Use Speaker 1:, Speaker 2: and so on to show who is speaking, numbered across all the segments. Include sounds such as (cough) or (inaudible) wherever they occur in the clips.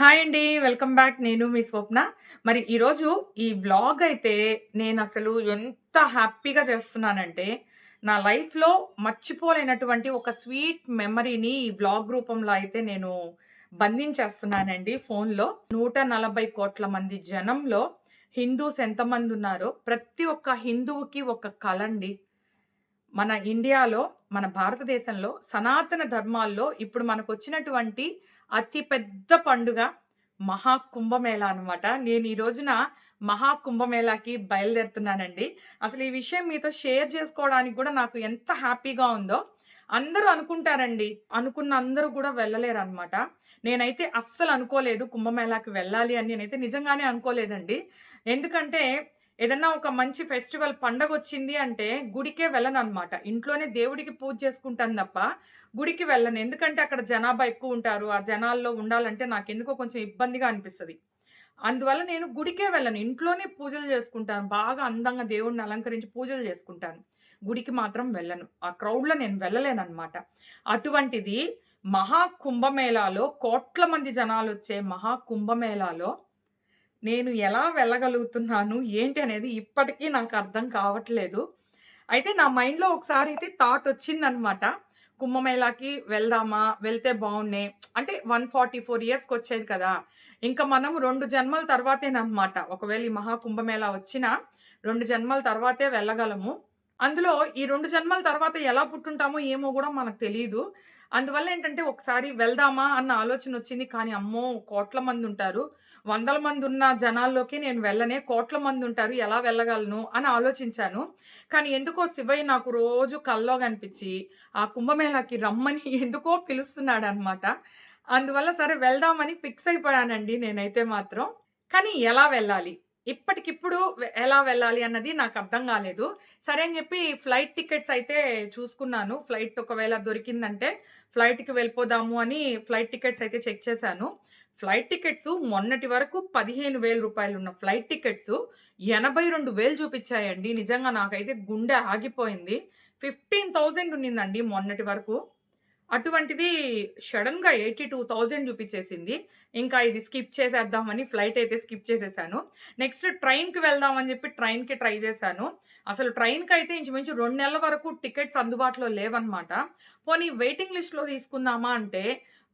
Speaker 1: Hi అండి. Welcome back. నేను మీ స్వప్న. మరి ఈరోజు ఈ వ్లాగ్ అయితే నేను అసలు ఎంత హ్యాపీగా చేస్తున్నానంటే, నా లైఫ్‌లో మర్చిపోలేనటువంటి ఒక స్వీట్ మెమరీని ఈ వ్లాగ్ రూపంలో అయితే నేను బంధించేస్తున్నానండి ఫోన్‌లో. నూట నలభై కోట్ల మంది జనంలో హిందూస్ ఎంతమంది ఉన్నారో ప్రతి ఒక్క హిందువుకి ఒక కల అండి. మన ఇండియాలో, మన భారతదేశంలో సనాతన ధర్మాల్లో ఇప్పుడు మనకు వచ్చినటువంటి పెద్ద పండుగ మహా కుంభమేళా అనమాట. నేను ఈ రోజున మహా కుంభమేళాకి బయలుదేరుతున్నానండి. అసలు ఈ విషయం మీతో షేర్ చేసుకోవడానికి కూడా నాకు ఎంత హ్యాపీగా ఉందో. అందరూ అనుకుంటారండి. అనుకున్న అందరూ కూడా వెళ్ళలేరు అనమాట నేనైతే అస్సలు అనుకోలేదు కుంభమేళాకి వెళ్ళాలి అని నేనైతే నిజంగానే అనుకోలేదండి. ఎందుకంటే ఏదన్నా ఒక మంచి ఫెస్టివల్ పండగ వచ్చింది అంటే గుడికే వెళ్ళననమాట. ఇంట్లోనే దేవుడికి పూజ చేసుకుంటాను తప్ప గుడికి వెళ్ళను. ఎందుకంటే అక్కడ జనాభా ఎక్కువ ఉంటారు ఆ జనాల్లో ఉండాలంటే నాకెందుకో కొంచెం ఇబ్బందిగా అనిపిస్తుంది అందువల్ల నేను గుడికే వెళ్ళను. ఇంట్లోనే పూజలు చేసుకుంటాను. బాగా అందంగా దేవుడిని అలంకరించి పూజలు చేసుకుంటాను. గుడికి మాత్రం వెళ్ళను. ఆ క్రౌడ్‌లో నేను వెళ్ళలేననమాట. అటువంటిది మహా కుంభమేళాలో కోట్ల మంది జనాలొచ్చే మహా కుంభమేళాలో నేను ఎలా వెళ్ళగలుగుతున్నాను? ఏంటి అనేది ఇప్పటికీ నాకు అర్థం కావట్లేదు. అయితే నా మైండ్‌లో ఒకసారి అయితే థాట్ వచ్చిందనమాట. కుంభమేళాకి వెళ్దామా? వెళ్తే బాగున్నాయి అంటే వన్ ఫార్టీ ఫోర్ ఇయర్స్కి వచ్చేది కదా! ఇంకా మనం రెండు జన్మల తర్వాతేనమాట ఒకవేళ ఈ మహా కుంభమేళా వచ్చినా రెండు జన్మల తర్వాతే వెళ్ళగలము. అందులో ఈ రెండు జన్మల తర్వాత ఎలా పుట్టుంటామో ఏమో కూడా మనకు తెలియదు అందువల్ల ఏంటంటే ఒకసారి వెళ్దామా అన్న ఆలోచన వచ్చింది కానీ అమ్మో! కోట్ల మంది ఉంటారు వందల మందున్న జనాల్లోకి నేను వెళ్ళనే. కోట్ల మంది ఉంటారు ఎలా వెళ్ళగలను అని ఆలోచించాను. కానీ ఎందుకో శివయ్య నాకు రోజు కల్లో కనిపించి ఆ కుంభమేళాకి రమ్మని (laughs) ఎందుకో పిలుస్తున్నాడు అనమాట అందువల్ల సరే వెళ్దామని ఫిక్స్ అయిపోయానండి నేనైతే మాత్రం. కానీ ఎలా వెళ్ళాలి? ఇప్పటికిప్పుడు ఎలా వెళ్ళాలి అన్నది నాకు అర్థం కాలేదు సరే అని చెప్పి ఫ్లైట్ టికెట్స్ అయితే చూసుకున్నాను. ఫ్లైట్ ఒకవేళ దొరికిందంటే ఫ్లైట్‌కి వెళ్ళిపోదాము అని ఫ్లైట్ టికెట్స్ అయితే చెక్ చేశాను. ఫ్లైట్ టికెట్స్ మొన్నటి వరకు పదిహేను వేల రూపాయలు ఉన్న ఫ్లైట్ టికెట్స్ ఎనభై రెండు వేలు చూపించాయండి నిజంగా నాకైతే గుండె ఆగిపోయింది. 15,000 ఉన్నిందండి మొన్నటి వరకు. అటువంటిది సడన్గా ఎయిటీ టూ థౌజండ్ చూపించేసింది ఇంకా ఇది స్కిప్ చేసేద్దామని ఫ్లైట్ అయితే స్కిప్ చేసేసాను. నెక్స్ట్ ట్రైన్‌కి వెళ్దాం అని ట్రైన్ ట్రైన్‌కి ట్రై చేశాను. అసలు ట్రైన్‌కైతే ఇంచుమించు రెండు నెలల వరకు టికెట్స్ అందుబాటులో లేవనమాట. పోనీ వెయిటింగ్ లిస్ట్‌లో తీసుకుందామా అంటే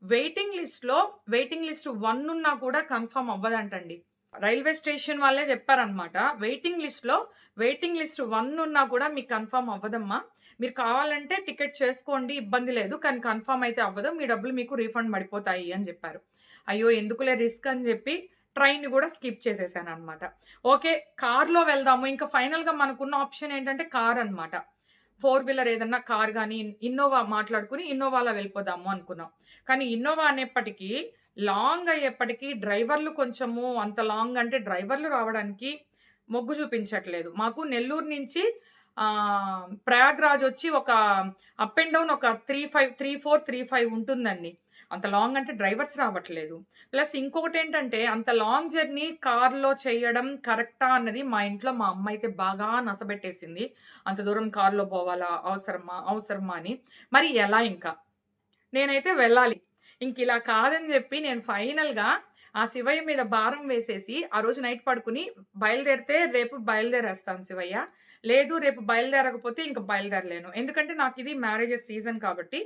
Speaker 1: వెయిటింగ్ లిస్ట్‌లో వెయిటింగ్ లిస్ట్ వన్ ఉన్నా కూడా కన్ఫర్మ్ అవ్వదంటండి. రైల్వే స్టేషన్ వాళ్ళే చెప్పారనమాట. వెయిటింగ్ లిస్ట్‌లో వెయిటింగ్ లిస్ట్ వన్ ఉన్నా కూడా మీకు కన్ఫర్మ్ అవ్వదమ్మా. మీరు కావాలంటే టికెట్ చేసుకోండి ఇబ్బంది లేదు. కానీ కన్ఫర్మ్ అయితే అవ్వదు. మీ డబ్బులు మీకు రీఫండ్ పడిపోతాయి అని చెప్పారు అయ్యో! ఎందుకులే రిస్క్ అని చెప్పి ట్రైన్‌ని కూడా స్కిప్ చేసేసాను అనమాట ఓకే. కార్‌లో వెళ్దాము. ఇంకా ఫైనల్‌గా మనకున్న ఆప్షన్ ఏంటంటే కార్ అనమాట. ఫోర్ వీలర్ ఏదన్నా కార్ కానీ ఇన్నోవా మాట్లాడుకుని ఇన్నోవాలో వెళ్ళిపోదాము అనుకున్నాం. కానీ ఇన్నోవా అనేప్పటికీ లాంగ్ అయ్యేప్పటికీ డ్రైవర్లు కొంచెము అంత లాంగ్ అంటే డ్రైవర్లు రావడానికి మొగ్గు చూపించట్లేదు. మాకు నెల్లూరు నుంచి ప్రయాగ్‌రాజ్ వచ్చి ఒక అప్ అండ్ డౌన్ ఒక 35, 34, 35 ఉంటుందండి. అంత లాంగ్ అంటే డ్రైవర్స్ రావట్లేదు. ప్లస్ ఇంకొకటేంటంటే అంత లాంగ్ జర్నీ కార్‌లో చేయడం కరెక్టా అన్నది మా ఇంట్లో మా అమ్మ అయితే బాగా నసబెట్టేసింది. అంత దూరం కార్‌లో పోవాలా? అవసరమా? అవసరమా? అని. మరి ఎలా ఇంకా? నేనైతే వెళ్ళాలి. ఇంక ఇలా కాదని చెప్పి నేను ఫైనల్‌గా ఆ శివయ్య మీద భారం వేసేసి ఆ రోజు నైట్ పడుకుని బయలుదేరితే రేపు బయలుదేరేస్తాను శివయ్య. లేదు రేపు బయలుదేరకపోతే ఇంక బయలుదేరలేను. ఎందుకంటే నాకు ఇది మ్యారేజెస్ సీజన్ కాబట్టి.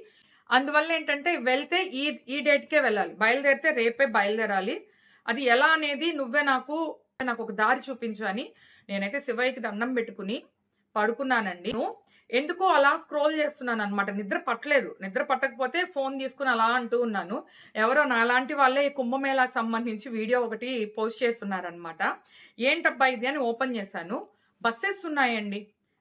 Speaker 1: అందువల్ల ఏంటంటే వెళ్తే ఈ ఈ డేట్‌కే వెళ్ళాలి. బయలుదేరితే రేపే బయలుదేరాలి. అది ఎలా అనేది నువ్వే నాకు నాకు ఒక దారి చూపించు అని నేనైతే శివయ్యకి దండం పెట్టుకుని పడుకున్నానండి. ఎందుకో అలా స్క్రోల్ చేస్తున్నాను అనమాట నిద్ర పట్టలేదు. నిద్ర పట్టకపోతే ఫోన్ తీసుకొని అలా అంటూ ఉన్నాను. ఎవరో నాలాంటి వాళ్ళే కుంభమేళాకి సంబంధించి వీడియో ఒకటి పోస్ట్ చేస్తున్నారనమాట. ఏంటబ్బా ఇది అని ఓపెన్ చేశాను. బస్సెస్ ఉన్నాయండి.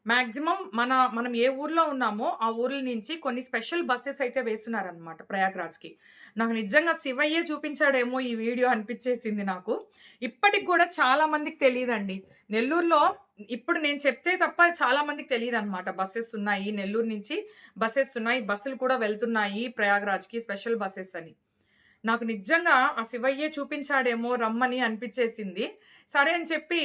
Speaker 1: మాక్సిమం మన మనం ఏ ఊర్లో ఉన్నామో ఆ ఊర్ల నుంచి కొన్ని స్పెషల్ బస్సెస్ అయితే వేస్తున్నారనమాట ప్రయాగ్‌రాజ్‌కి. నాకు నిజంగా శివయ్యే చూపించాడేమో ఈ వీడియో అనిపించేసింది నాకు. ఇప్పటికి కూడా చాలా మందికి తెలియదండి నెల్లూరులో ఇప్పుడు నేను చెప్తే తప్ప చాలా మందికి తెలియదు అనమాట బస్సెస్ ఉన్నాయి. నెల్లూరు నుంచి బస్సెస్ ఉన్నాయి. బస్సులు కూడా వెళ్తున్నాయి ప్రయాగ్‌రాజ్‌కి స్పెషల్ బస్సెస్ అని. నాకు నిజంగా ఆ శివయ్యే చూపించాడేమో రమ్మని అనిపించేసింది సరే అని చెప్పి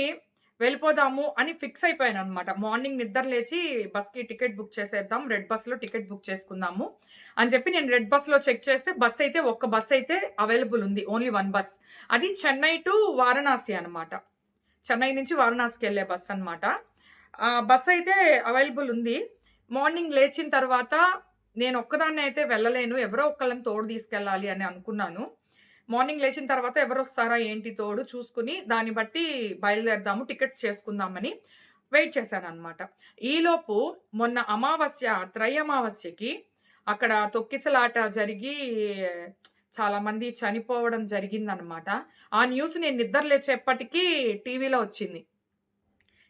Speaker 1: వెళ్ళిపోదాము అని ఫిక్స్ అయిపోయాను అనమాట మార్నింగ్ నిద్ర లేచి బస్కి టికెట్ బుక్ చేసేద్దాం రెడ్ బస్లో టికెట్ బుక్ చేసుకుందాము అని చెప్పి నేను రెడ్ బస్లో చెక్ చేస్తే బస్ అయితే ఒక్క బస్ అయితే అవైలబుల్ ఉంది ఓన్లీ వన్ బస్. అది చెన్నై టు వారణాసి అనమాట చెన్నై నుంచి వారణాసికి వెళ్ళే బస్ అనమాట బస్ అయితే అవైలబుల్ ఉంది. మార్నింగ్ లేచిన తర్వాత నేను ఒక్కదాన్ని అయితే వెళ్ళలేను ఎవరో ఒక్కళ్ళని తోడు తీసుకెళ్ళాలి అని అనుకున్నాను. మార్నింగ్ లేచిన తర్వాత ఎవరు వస్తారా ఏంటి తోడు చూసుకుని దాన్ని బట్టి బయలుదేరదాము టికెట్స్ చేసుకుందామని వెయిట్ చేశాను అనమాట ఈలోపు మొన్న అమావాస్య త్రయమావాస్యకి అక్కడ తొక్కిసలాట జరిగి చాలామంది చనిపోవడం జరిగిందనమాట ఆ న్యూస్ నేను నిద్ర లేచేపటికి టీవీలో వచ్చింది.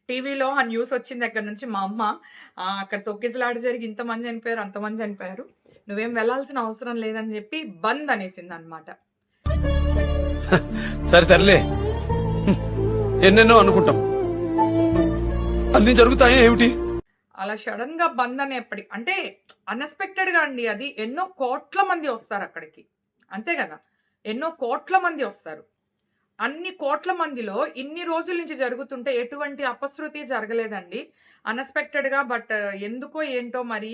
Speaker 1: టీవీలో ఆ న్యూస్ వచ్చిన దగ్గర నుంచి మా అమ్మ అక్కడ తొక్కిసలాట జరిగి ఇంతమంది చనిపోయారు అంతమంది చనిపోయారు నువ్వేం వెళ్ళాల్సిన అవసరం లేదని చెప్పి బంద్ అనేసింది అనమాట
Speaker 2: సరే తరలే ఎన్నెన్నో అనుకుంటాం. అన్ని జరుగుతాయి ఏమిటి?
Speaker 1: అలా సడన్గా బంద్ అనేప్పటికి అంటే అన్ఎక్స్పెక్టెడ్గా అండి అది. ఎన్నో కోట్ల మంది వస్తారు అక్కడికి. అంతే కదా? ఎన్నో కోట్ల మంది వస్తారు. అన్ని కోట్ల మందిలో ఇన్ని రోజుల నుంచి జరుగుతుంటే ఎటువంటి అపశృతి జరగలేదండి. అన్ఎక్స్పెక్టెడ్గా బట్ ఎందుకో ఏంటో మరి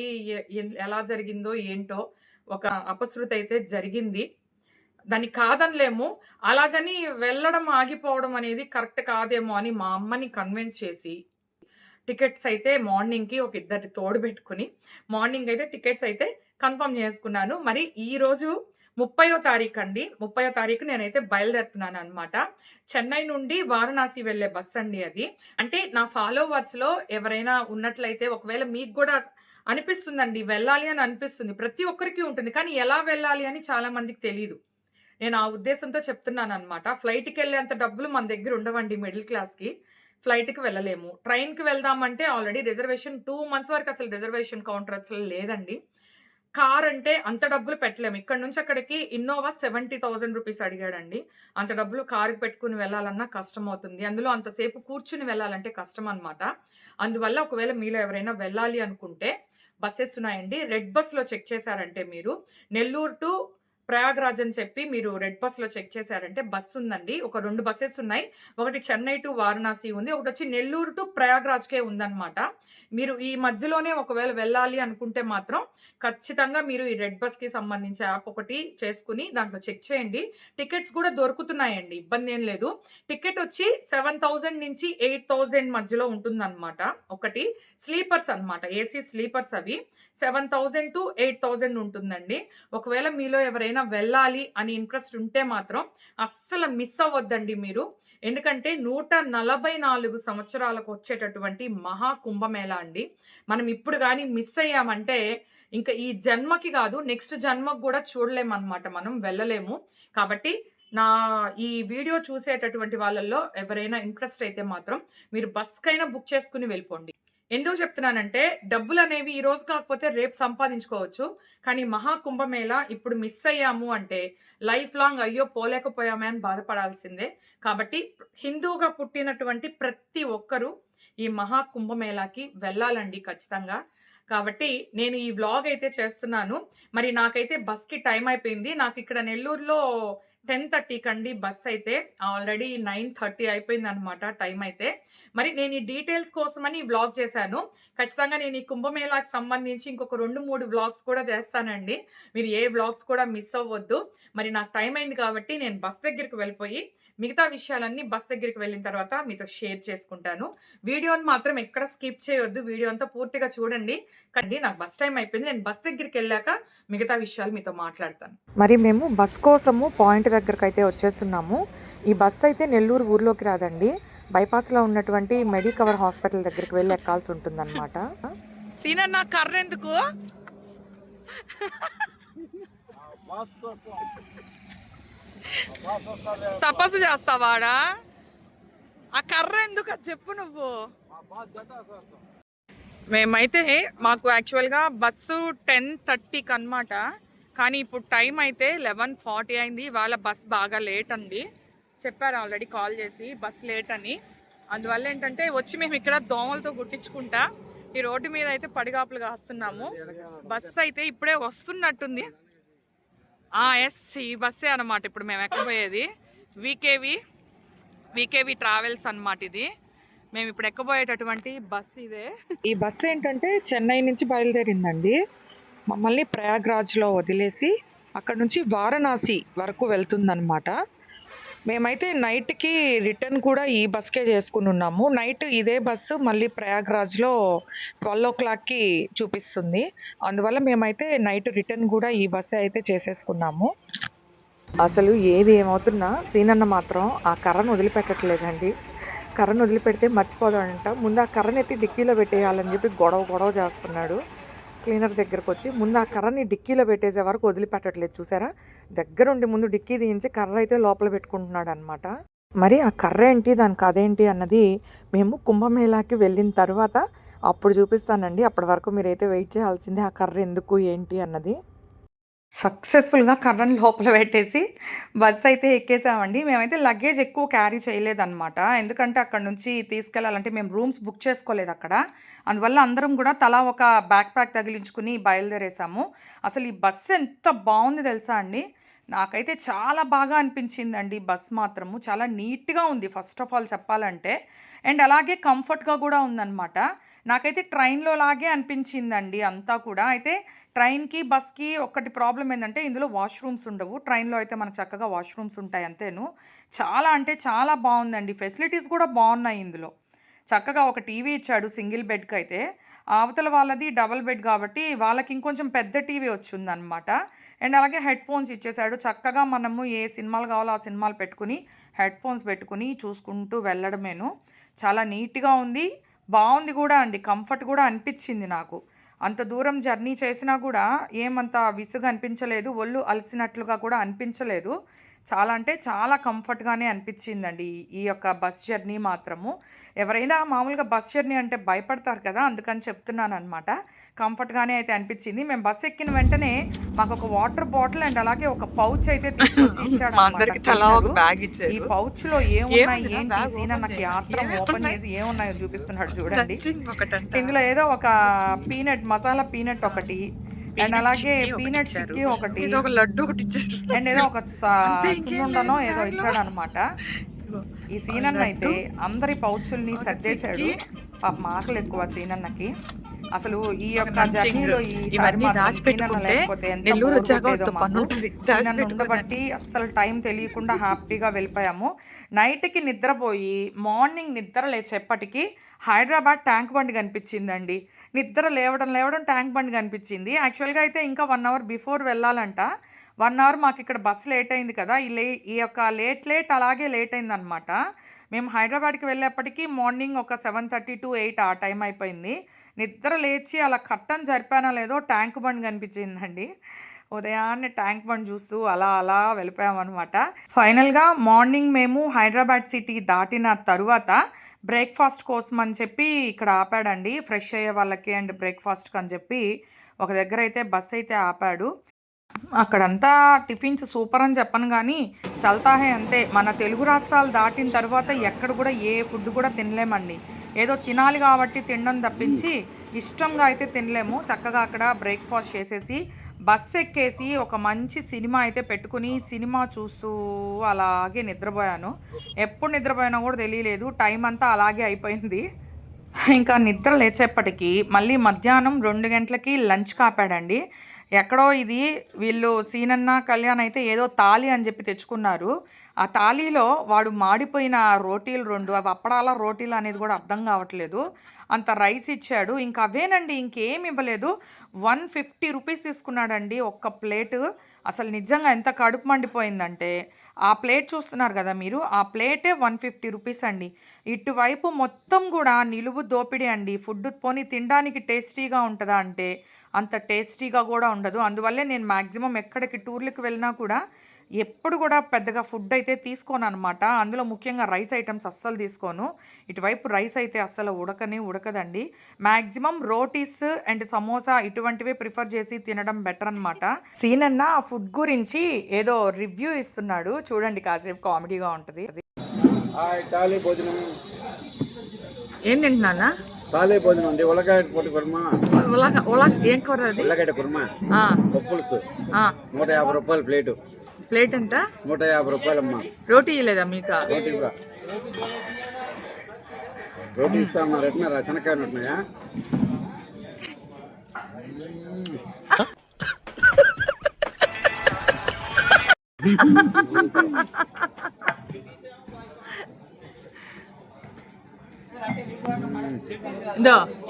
Speaker 1: ఎలా జరిగిందో ఏంటో ఒక అపశృతి అయితే జరిగింది. దాన్ని కాదనలేము. అలాగని వెళ్ళడం ఆగిపోవడం అనేది కరెక్ట్ కాదేమో అని మా అమ్మని కన్విన్స్ చేసి టికెట్స్ అయితే మార్నింగ్కి ఒక ఇద్దరి తోడు పెట్టుకుని మార్నింగ్ అయితే టికెట్స్ అయితే కన్ఫర్మ్ చేసుకున్నాను. మరి ఈ రోజు ముప్పయో తారీఖు అండి. ముప్పయో తారీఖు నేనైతే బయలుదేరుతున్నాను అనమాట చెన్నై నుండి వారణాసి వెళ్ళే బస్ అండి అది. అంటే నా ఫాలోవర్స్లో ఎవరైనా ఉన్నట్లయితే ఒకవేళ మీకు కూడా అనిపిస్తుందండి వెళ్ళాలి అని అనిపిస్తుంది. ప్రతి ఒక్కరికి ఉంటుంది. కానీ ఎలా వెళ్ళాలి అని చాలా మందికి తెలియదు నేను ఆ ఉద్దేశంతో చెప్తున్నాను అనమాట ఫ్లైట్కి వెళ్ళేంత డబ్బులు మన దగ్గర ఉండవండి మిడిల్ క్లాస్కి. ఫ్లైట్కి వెళ్ళలేము. ట్రైన్కి వెళ్దామంటే ఆల్రెడీ రిజర్వేషన్ టూ మంత్స్ వరకు అసలు రిజర్వేషన్ కౌంటర్ అసలు లేదండి. కార్ అంటే అంత డబ్బులు పెట్టలేము. ఇక్కడ నుంచి అక్కడికి ఇన్నోవా సెవెంటీ థౌజండ్ రూపీస్ అడిగాడండి. అంత డబ్బులు కారుకి పెట్టుకుని వెళ్ళాలన్నా కష్టం అవుతుంది. అందులో అంతసేపు కూర్చుని వెళ్ళాలంటే కష్టం అనమాట అందువల్ల ఒకవేళ మీలో ఎవరైనా వెళ్ళాలి అనుకుంటే బస్సెస్ ఉన్నాయండి. రెడ్ బస్లో చెక్ చేశారంటే మీరు. నెల్లూరు టు ప్రయాగ్రాజ్ అని చెప్పి మీరు రెడ్ బస్లో చెక్ చేశారంటే బస్సు ఉందండి. ఒక రెండు బస్సెస్ ఉన్నాయి. ఒకటి చెన్నై టు వారణాసి ఉంది. ఒకటి వచ్చి నెల్లూరు టు ప్రయాగ్రాజ్కే ఉందన్నమాట. మీరు ఈ మధ్యలోనే ఒకవేళ వెళ్ళాలి అనుకుంటే మాత్రం ఖచ్చితంగా మీరు ఈ రెడ్ బస్కి సంబంధించి యాప్ ఒకటి చేసుకుని దాంట్లో చెక్ చేయండి. టికెట్స్ కూడా దొరుకుతున్నాయండి. ఇబ్బంది ఏం లేదు. టికెట్ వచ్చి సెవెన్ థౌజండ్ నుంచి ఎయిట్ థౌజండ్ మధ్యలో ఉంటుందన్నమాట. ఒకటి స్లీపర్స్ అన్నమాట. ఏసీ స్లీపర్స్ అవి. Seven thousand to eight thousand ఉంటుందండి. ఒకవేళ మీలో ఎవరైనా వెళ్ళాలి అని ఇంట్రెస్ట్ ఉంటే మాత్రం అస్సలు మిస్ అవ్వద్దండి మీరు. ఎందుకంటే నూట నలభై నాలుగు సంవత్సరాలకు వచ్చేటటువంటి మహా కుంభమేళ అండి. మనం ఇప్పుడు కానీ మిస్ అయ్యామంటే ఇంకా ఈ జన్మకి కాదు నెక్స్ట్ జన్మకు కూడా చూడలేమన్నమాట మనం వెళ్ళలేము. కాబట్టి నా ఈ వీడియో చూసేటటువంటి వాళ్ళల్లో ఎవరైనా ఇంట్రెస్ట్ అయితే మాత్రం మీరు బస్కైనా బుక్ చేసుకుని వెళ్ళిపోండి. ఎందుకు చెప్తున్నానంటే డబ్బులు అనేవి ఈ రోజు కాకపోతే రేపు సంపాదించుకోవచ్చు. కానీ మహా కుంభమేళ ఇప్పుడు మిస్ అయ్యాము అంటే లైఫ్ లాంగ్ అయ్యో పోలేకపోయామే అని బాధపడాల్సిందే. కాబట్టి హిందువుగా పుట్టినటువంటి ప్రతి ఒక్కరూ ఈ మహా కుంభమేళాకి వెళ్ళాలండి ఖచ్చితంగా. కాబట్టి నేను ఈ వ్లాగ్ అయితే చేస్తున్నాను. మరి నాకైతే బస్కి టైం అయిపోయింది. నాకు ఇక్కడ నెల్లూరులో టెన్ థర్టీకి అండి బస్ అయితే ఆల్రెడీ నైన్ థర్టీ అయిపోయింది అనమాట టైం అయితే. మరి నేను ఈ డీటెయిల్స్ కోసమని ఈ వ్లాగ్ చేశాను. ఖచ్చితంగా నేను ఈ కుంభమేళాకి సంబంధించి ఇంకొక రెండు మూడు వ్లాగ్స్ కూడా చేస్తానండి. మీరు ఏ వ్లాగ్స్ కూడా మిస్ అవ్వద్దు. మరి నాకు టైం అయింది కాబట్టి నేను బస్ దగ్గరికి వెళ్ళిపోయి మిగతా విషయాలన్నీ బస్ దగ్గరికి వెళ్ళిన తర్వాత మీతో షేర్ చేసుకుంటాను. వీడియోని మాత్రం ఎక్కడ స్కిప్ చేయొద్దు. వీడియో అంతా పూర్తిగా చూడండి. కానీ నాకు బస్ టైం అయిపోయింది. నేను బస్ దగ్గరికి వెళ్ళాక మిగతా విషయాలు మీతో మాట్లాడతాను.
Speaker 3: మరి మేము బస్ కోసము పాయింట్ దగ్గరకు అయితే వచ్చేస్తున్నాము. ఈ బస్ అయితే నెల్లూరు ఊర్లోకి రాదండి. బైపాస్లో ఉన్నటువంటి మెడికవర్ హాస్పిటల్ దగ్గరికి వెళ్ళి ఎక్కాల్సి ఉంటుందన్నమాట.
Speaker 1: సీనన్న కర్ర ఎందుకు
Speaker 4: బాస్ కోసం.
Speaker 1: తపస్సు చేస్తావాడా ఆ కర్ర ఎందుకు అది చెప్పు నువ్వు. మేమైతే మాకు యాక్చువల్గా బస్సు టెన్ థర్టీకి అనమాట కానీ ఇప్పుడు టైం అయితే లెవెన్ ఫార్టీ అయింది. ఇవాళ బస్ బాగా లేట్ అండి చెప్పారు ఆల్రెడీ కాల్ చేసి బస్ లేట్ అని. అందువల్ల ఏంటంటే వచ్చి మేము ఇక్కడ దోమలతో గుట్టించుకుంటా. ఈ రోడ్డు మీద అయితే పడిగాపులు కాస్తున్నాము. బస్ అయితే ఇప్పుడే వస్తున్నట్టుంది. ఎస్ ఈ బస్సే అనమాట ఇప్పుడు మేము ఎక్కబోయేది వీకేవి వీకేవి ట్రావెల్స్ అన్నమాట ఇది. మేము ఇప్పుడు ఎక్కబోయేటటువంటి బస్ ఇదే?
Speaker 3: ఈ బస్సు ఏంటంటే చెన్నై నుంచి బయలుదేరిందండి. మమ్మల్ని ప్రయాగ్రాజ్లో వదిలేసి అక్కడ నుంచి వారణాసి వరకు వెళ్తుందన్నమాట. మేమైతే నైట్కి రిటర్న్ కూడా ఈ బస్కే చేసుకుని ఉన్నాము. నైట్ ఇదే బస్సు మళ్ళీ ప్రయాగ్రాజ్లో ట్వెల్వ్ ఓ క్లాక్కి చూపిస్తుంది. అందువల్ల మేమైతే నైట్ రిటర్న్ కూడా ఈ బస్సే అయితే చేసేసుకున్నాము. అసలు ఏది ఏమవుతున్నా సీనన్న మాత్రం ఆ కర్రను వదిలిపెట్టట్లేదండి. కర్రను వదిలిపెడితే మర్చిపోదాడంట ముందు ఆ కర్రనెత్తి డిక్కీలో పెట్టేయాలని చెప్పి గొడవ గొడవ చేస్తున్నాడు. క్లీనర్ దగ్గరకు వచ్చి ముందు ఆ కర్రని డిక్కీలో పెట్టేసే వరకు వదిలిపెట్టట్లేదు చూసారా? దగ్గరుండి ముందు డిక్కీ తీయించి కర్ర అయితే లోపల పెట్టుకుంటున్నాడు అనమాట మరి ఆ కర్ర ఏంటి దానికి అదేంటి అన్నది మేము కుంభమేళాకి వెళ్ళిన తర్వాత అప్పుడు చూపిస్తానండి. అప్పటి వరకు మీరైతే వెయిట్ చేయాల్సిందే ఆ కర్ర ఎందుకు ఏంటి అన్నది.
Speaker 1: సక్సెస్ఫుల్గా కర్రను లోపల పెట్టేసి బస్ అయితే ఎక్కేసామండి. మేమైతే లగేజ్ ఎక్కువ క్యారీ చేయలేదన్నమాట. ఎందుకంటే అక్కడ నుంచి తీసుకెళ్ళాలంటే మేము రూమ్స్ బుక్ చేసుకోలేదు అక్కడ. అందువల్ల అందరం కూడా తలా ఒక బ్యాక్ ప్యాక్ తగిలించుకుని బయలుదేరేసాము. అసలు ఈ బస్సు ఎంత బాగుంది తెలుసా అండి? నాకైతే చాలా బాగా అనిపించిందండి బస్ మాత్రము. చాలా నీట్గా ఉంది ఫస్ట్ ఆఫ్ ఆల్ చెప్పాలంటే. అండ్ అలాగే కంఫర్ట్గా కూడా ఉందన్నమాట. నాకైతే ట్రైన్లో లాగే అనిపించిందండి అంతా కూడా అయితే ట్రైన్‌కి, బస్‌కి ఒక్కటి ప్రాబ్లమ్ ఏంటంటే ఇందులో వాష్‌రూమ్స్ ఉండవు. ట్రైన్‌లో అయితే మనకు చక్కగా వాష్‌రూమ్స్ ఉంటాయి అంతేను. చాలా అంటే చాలా బాగుందండి ఫెసిలిటీస్ కూడా బాగున్నాయి ఇందులో. చక్కగా ఒక టీవీ ఇచ్చాడు సింగిల్ బెడ్కి అయితే అవతల వాళ్ళది డబల్ బెడ్ కాబట్టి వాళ్ళకి ఇంకొంచెం పెద్ద టీవీ వచ్చిందనమాట అండ్ అలాగే హెడ్ ఫోన్స్ ఇచ్చేసాడు. చక్కగా మనము ఏ సినిమాలు కావాలో ఆ సినిమాలు పెట్టుకొని, హెడ్‌ఫోన్స్ పెట్టుకొని చూసుకుంటూ వెళ్ళడమేను. చాలా నీట్‌గా ఉంది. బాగుంది కూడా అండి. కంఫర్ట్ కూడా అనిపించింది నాకు. అంత దూరం జర్నీ చేసినా కూడా ఏమంత విసుగు అనిపించలేదు. ఒళ్ళు అలసినట్లుగా కూడా అనిపించలేదు. చాలా అంటే చాలా కంఫర్ట్‌గానే అనిపించిందండి ఈ యొక్క బస్ జర్నీ మాత్రము. ఎవరైనా మామూలుగా బస్ జర్నీ అంటే భయపడతారు కదా! అందుకని చెప్తున్నాననమాట. కంఫర్ట్‌గానే అయితే అనిపిచ్చింది. మేము బస్ ఎక్కిన వెంటనే మాకొక వాటర్ బాటిల్ అండ్ అలాగే ఒక పౌచ్ అయితే తీసుకొచ్చి
Speaker 3: ఒక. బ్యాగ్
Speaker 1: ఈ
Speaker 3: ఇచ్చారు.
Speaker 1: పౌచ్‌లో ఏమున్నాయి ఏంటి
Speaker 3: చేయి.
Speaker 1: ఆత్రం ఓపెన్
Speaker 3: ఏమున్నాయి?
Speaker 1: చేసి ఏమున్నాయో చూపిస్తున్నాడు చూడండి. ఇందులో ఏదో ఒక పీనట్ మసాలా పీనట్ ఒకటి అండ్ అలాగే పీనట్. చిక్కీ ఒకటి
Speaker 3: ఒక లడ్డు ఒకటి ఇచ్చారు.
Speaker 1: అండ్ ఏదో ఒక సున్నుండనో ఏదో. ఇచ్చాడనమాట.
Speaker 3: ఇదిగో.
Speaker 1: ఈ సీనన్న అయితే అందరి పౌచుల్ని
Speaker 3: ఒక
Speaker 1: సర్దేశాడు. పాపం ఆకలి ఎక్కువ సీనన్నకి. అసలు ఈ యొక్క. జర్నీలో
Speaker 3: ఇవన్నీ దాచిపెట్టుకుంటే నెల్లూరు వచ్చాక
Speaker 1: మాకు. ఉండబట్టి అస్సలు టైం తెలియకుండా హ్యాపీగా వెళ్ళిపోయాము. నైట్‌కి నిద్రపోయి మార్నింగ్ నిద్ర లేచేప్పటికి హైదరాబాద్ ట్యాంక్ బండ్ కనిపించిందండి. నిద్ర లేవడం లేవడం ట్యాంక్ బండ్ కనిపించింది. యాక్చువల్‌గా అయితే ఇంకా 1 అవర్ బిఫోర్ వెళ్ళాలంట. 1 అవర్ మాకిక్కడ బస్ లేట్ అయింది కదా! ఈ లే ఈ యొక్క లేట్ లేట్ అలాగే లేట్ అయిందనమాట. మేము హైదరాబాద్‌కి వెళ్ళేప్పటికి మార్నింగ్ ఒక 7:30-8 ఆ టైం అయిపోయింది. నిద్ర లేచి అలా కట్టను జరిపానో లేదో ట్యాంక్ బండ్ కనిపించిందండి. ఉదయాన్నే ట్యాంక్ బండ్ చూస్తూ అలా అలా వెళ్ళిపోయామన్నమాట ఫైనల్‌గా మార్నింగ్ మేము హైదరాబాద్ సిటీ దాటిన తరువాత బ్రేక్‌ఫాస్ట్ కోసం అని చెప్పి ఇక్కడ ఆపాడండి. ఫ్రెష్ అయ్యే వాళ్ళకి అండ్ బ్రేక్‌ఫాస్ట్‌కి అని చెప్పి ఒక దగ్గర అయితే బస్ అయితే ఆపాడు. అక్కడంతా టిఫిన్స్ సూపర్ అని చెప్పను కానీ చల్తాహే అంతే. మన తెలుగు రాష్ట్రాలు దాటిన తర్వాత ఎక్కడ కూడా ఏ ఫుడ్ కూడా తినలేమండి. ఏదో తినాలి కాబట్టి తినడం తప్పించి ఇష్టంగా అయితే తినలేము. చక్కగా అక్కడ బ్రేక్‌ఫాస్ట్ చేసేసి బస్ ఎక్కేసి ఒక మంచి సినిమా అయితే పెట్టుకుని సినిమా చూస్తూ అలాగే నిద్రపోయాను. ఎప్పుడు నిద్రపోయినా కూడా తెలియలేదు. టైం అంతా అలాగే అయిపోయింది. ఇంకా నిద్ర లేచేప్పటికీ మళ్ళీ మధ్యాహ్నం రెండు గంటలకి లంచ్ కాపాడండి ఎక్కడో ఇది వీళ్ళు సీనన్న, కళ్యాణ్ అయితే ఏదో తాళి అని చెప్పి తెచ్చుకున్నారు. ఆ తాళీలో వాడు మాడిపోయిన రోటీలు రెండు అవి అప్పడాల రోటీలు అనేది కూడా అర్థం కావట్లేదు. అంత రైస్ ఇచ్చాడు. ఇంకా అవేనండి ఇంకేమి ఇవ్వలేదు. 150 రూపీస్ తీసుకున్నాడండి ఒక్క ప్లేటు. అసలు నిజంగా ఎంత కడుపు మండిపోయిందంటే, ఆ ప్లేట్ చూస్తున్నారు కదా మీరు. ఆ ప్లేటే 150 రూపీస్ అండి. ఇటువైపు మొత్తం కూడా నిలువు దోపిడీ అండి. ఫుడ్ పోనీ తినడానికి టేస్టీగా ఉంటుందా అంటే, అంత టేస్టీగా కూడా ఉండదు. అందువల్లే నేను మాక్సిమం ఎక్కడికి టూర్లకు వెళ్ళినా కూడా ఎప్పుడు కూడా పెద్దగా ఫుడ్ అయితే తీసుకోననమాట. అందులో ముఖ్యంగా రైస్ ఐటెమ్స్ అస్సలు తీసుకోను. ఇటువైపు రైస్ అయితే అస్సలు ఉడకనే ఉడకదండి. మాక్సిమం రోటీస్ అండ్ సమోసా ఇటువంటివే ప్రిఫర్ చేసి తినడం బెటర్ అనమాట. సీనన్న ఆ ఫుడ్ గురించి ఏదో రివ్యూ ఇస్తున్నాడు. చూడండి కాసేపు కామెడీగా ఉంటది. ఏం తింటున్నానా?
Speaker 4: టాలీ భోజనం ఉంది ఉలకాయ పొడి కుర్మా
Speaker 1: ఉలగ ఉలగ ఏం కూర అది?
Speaker 4: కుర్మా పప్పులుసు. నూట యాభై రూపాయలు ప్లేటు
Speaker 1: ప్లేట్ ఎంత?
Speaker 4: నూట యాభై రూపాయలమ్మా
Speaker 1: రోటీ ఇవ్వలేదా మీకా?
Speaker 4: రోటీ. రోటీ ఇస్తా ఉన్నారు ఎట్టినారా శనక్కాయలు ఉంటున్నాయా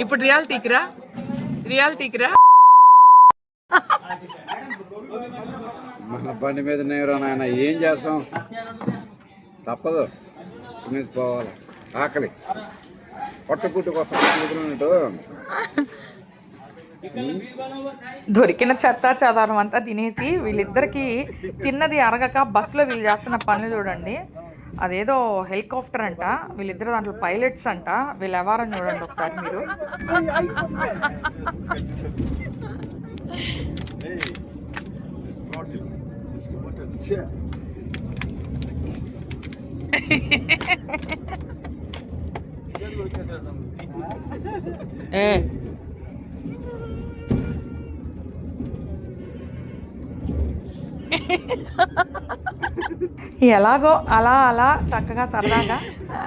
Speaker 1: ఇప్పుడు రియాలిటీకి రా రియాలిటీకి రా
Speaker 4: మన బండి మీద నేరు నాయన ఏం చేస్తాం? తప్పదు. తినేసిపోవాలి ఆకలి. పొట్ట పుట్టు కొత్త
Speaker 1: దొరికిన చెత్త చెదారం అంతా తినేసి వీళ్ళిద్దరికి తిన్నది అరగక బస్సులో వీళ్ళు చేస్తున్న పనులు చూడండి. అదేదో హెలికాప్టర్ అంట. వీళ్ళిద్దరు దాంట్లో పైలట్స్ అంట. వీళ్ళు ఎవరని చూడండి ఒకసారి మీరు. (laughs) ఎలాగో అలా అలా చక్కగా సరదాగా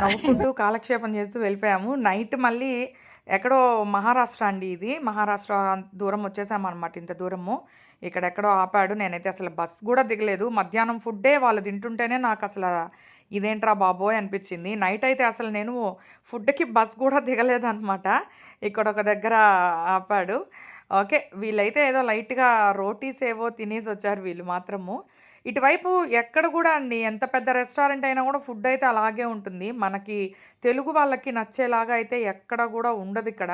Speaker 1: నవ్వుకుంటూ కాలక్షేపం చేస్తూ వెళ్ళిపోయాము. నైట్ మళ్ళీ ఎక్కడో మహారాష్ట్ర అండి ఇది. మహారాష్ట్ర దూరం వచ్చేసామన్నమాట ఇంత దూరము. ఇక్కడెక్కడో ఆపాడు. నేనైతే అసలు బస్ కూడా దిగలేదు. మధ్యాహ్నం ఫుడ్డే వాళ్ళు తింటుంటేనే నాకు అసలు ఇదేంట్రా బాబోయ్ అనిపించింది. నైట్ అయితే అసలు నేను ఫుడ్కి బస్ కూడా దిగలేదనమాట ఇక్కడ ఒక దగ్గర ఆపాడు. ఓకే వీళ్ళైతే ఏదో లైట్గా రోటీస్ ఏవో తినేసి వచ్చారు వీళ్ళు మాత్రము. ఇటువైపు ఎక్కడ కూడా అండి ఎంత పెద్ద రెస్టారెంట్ అయినా కూడా ఫుడ్ అయితే అలాగే ఉంటుంది. మనకి తెలుగు వాళ్ళకి నచ్చేలాగా అయితే ఎక్కడ కూడా ఉండదు ఇక్కడ.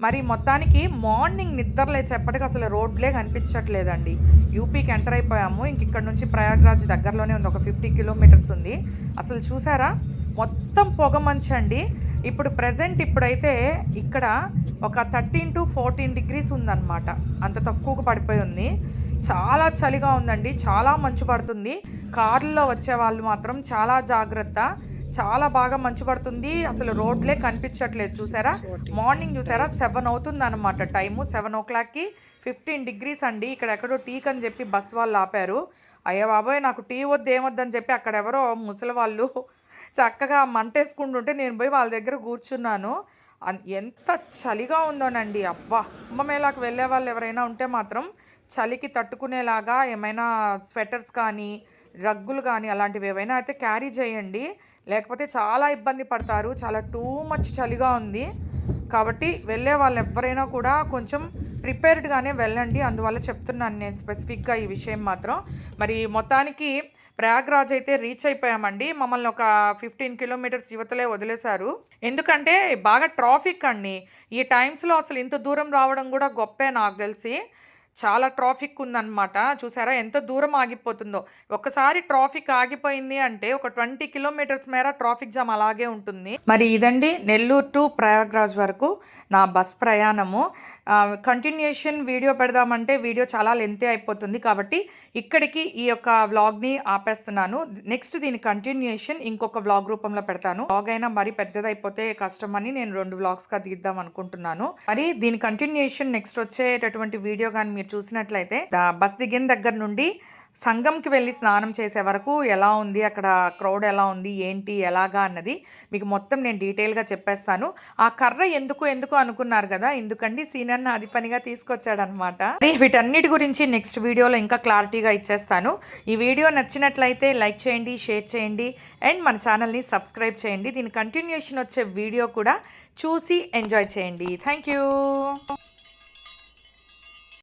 Speaker 1: మరి మొత్తానికి మార్నింగ్ నిద్ర లేచేపటికి అసలు రోడ్లే కనిపించట్లేదండి. యూపీకి ఎంటర్ అయిపోయాము. ఇంక ఇక్కడ నుంచి ప్రయాగ్రాజ్ దగ్గరలోనే ఉంది. ఒక ఫిఫ్టీ కిలోమీటర్స్ ఉంది. అసలు చూసారా? మొత్తం పొగ మంచు అండి. ఇప్పుడు ప్రజెంట్ ఇప్పుడైతే ఇక్కడ ఒక థర్టీన్ టు ఫోర్టీన్ డిగ్రీస్ ఉందన్నమాట. అంత తక్కువకు పడిపోయి ఉంది. చాలా చలిగా ఉందండి. చాలా మంచు పడుతుంది. కారులో వచ్చే వాళ్ళు మాత్రం చాలా జాగ్రత్త. చాలా బాగా మంచు పడుతుంది. అసలు రోడ్లే కనిపించట్లేదు. చూసారా? మార్నింగ్ చూసారా? సెవెన్ అవుతుంది అనమాట టైము. సెవెన్ ఓ క్లాక్కి ఫిఫ్టీన్ డిగ్రీస్ అండి. ఇక్కడ ఎక్కడో టీక్ అని చెప్పి బస్ వాళ్ళు ఆపారు. అయ్యో బాబోయ్ నాకు టీ వద్దు ఏమొద్దని చెప్పి అక్కడ ఎవరో ముసలి వాళ్ళు చక్కగా మంటేసుకుంటుంటే నేను పోయి వాళ్ళ దగ్గర కూర్చున్నాను. ఎంత చలిగా ఉందోనండి. అబ్బా! కుంభమేళాకు వెళ్ళే వాళ్ళు ఎవరైనా ఉంటే మాత్రం చలికి తట్టుకునేలాగా ఏమైనా స్వెటర్స్ కానీ రగ్గులు కానీ అలాంటివి ఏవైనా అయితే క్యారీ చేయండి. లేకపోతే చాలా ఇబ్బంది పడతారు. చాలా టూ మచ్ చలిగా ఉంది. కాబట్టి వెళ్ళే వాళ్ళు ఎవరైనా కూడా కొంచెం ప్రిపేర్డ్గానే వెళ్ళండి. అందువల్ల చెప్తున్నాను నేను స్పెసిఫిక్గా ఈ విషయం మాత్రం. మరి మొత్తానికి ప్రయాగ్రాజ్ అయితే రీచ్ అయిపోయామండి. మమ్మల్ని ఒక ఫిఫ్టీన్ కిలోమీటర్స్ యువతలే వదిలేశారు. ఎందుకంటే బాగా ట్రాఫిక్ అండి. ఈ టైమ్స్లో అసలు ఇంత దూరం రావడం కూడా గొప్పే నాకు తెలిసి. చాలా ట్రాఫిక్ ఉందన్నమాట. చూసారా? ఎంత దూరం ఆగిపోతుందో. ఒకసారి ట్రాఫిక్ ఆగిపోయింది అంటే ఒక ట్వంటీ కిలోమీటర్స్ మేర ట్రాఫిక్ జామ్ అలాగే ఉంటుంది. మరి ఇదండి నెల్లూరు టు ప్రయాగ్రాజ్ వరకు నా బస్ ప్రయాణము. కంటిన్యూషన్ వీడియో పెడదామంటే వీడియో చాలా లెంతీ అయిపోతుంది కాబట్టి ఇక్కడికి ఈ యొక్క వ్లాగ్ని ఆపేస్తున్నాను. నెక్స్ట్ దీని కంటిన్యూషన్ ఇంకొక వ్లాగ్ రూపంలో పెడతాను. వ్లాగ్ అయినా మరి పెద్దదైపోతే కష్టం అని నేను రెండు వ్లాగ్స్గా తీద్దాం అనుకుంటున్నాను. మరి దీని కంటిన్యూషన్ నెక్స్ట్ వచ్చేటటువంటి వీడియో కానీ మీరు చూసినట్లయితే బస్ దిగిన దగ్గర నుండి సంఘంకి వెళ్ళి స్నానం చేసే వరకు ఎలా ఉంది అక్కడ క్రౌడ్ ఎలా ఉంది ఏంటి ఎలాగా అన్నది మీకు మొత్తం నేను డీటెయిల్గా చెప్పేస్తాను. ఆ కర్ర ఎందుకు ఎందుకు అనుకున్నారు కదా ఎందుకండి సీనన్న అది పనిగా తీసుకొచ్చాడనమాట. వీటన్నిటి గురించి నెక్స్ట్ వీడియోలో ఇంకా క్లారిటీగా ఇచ్చేస్తాను. ఈ వీడియో నచ్చినట్లయితే లైక్ చేయండి షేర్ చేయండి అండ్ మన ఛానల్ని సబ్స్క్రైబ్ చేయండి. దీని కంటిన్యూషన్ వచ్చే వీడియో కూడా చూసి ఎంజాయ్ చేయండి. Thank you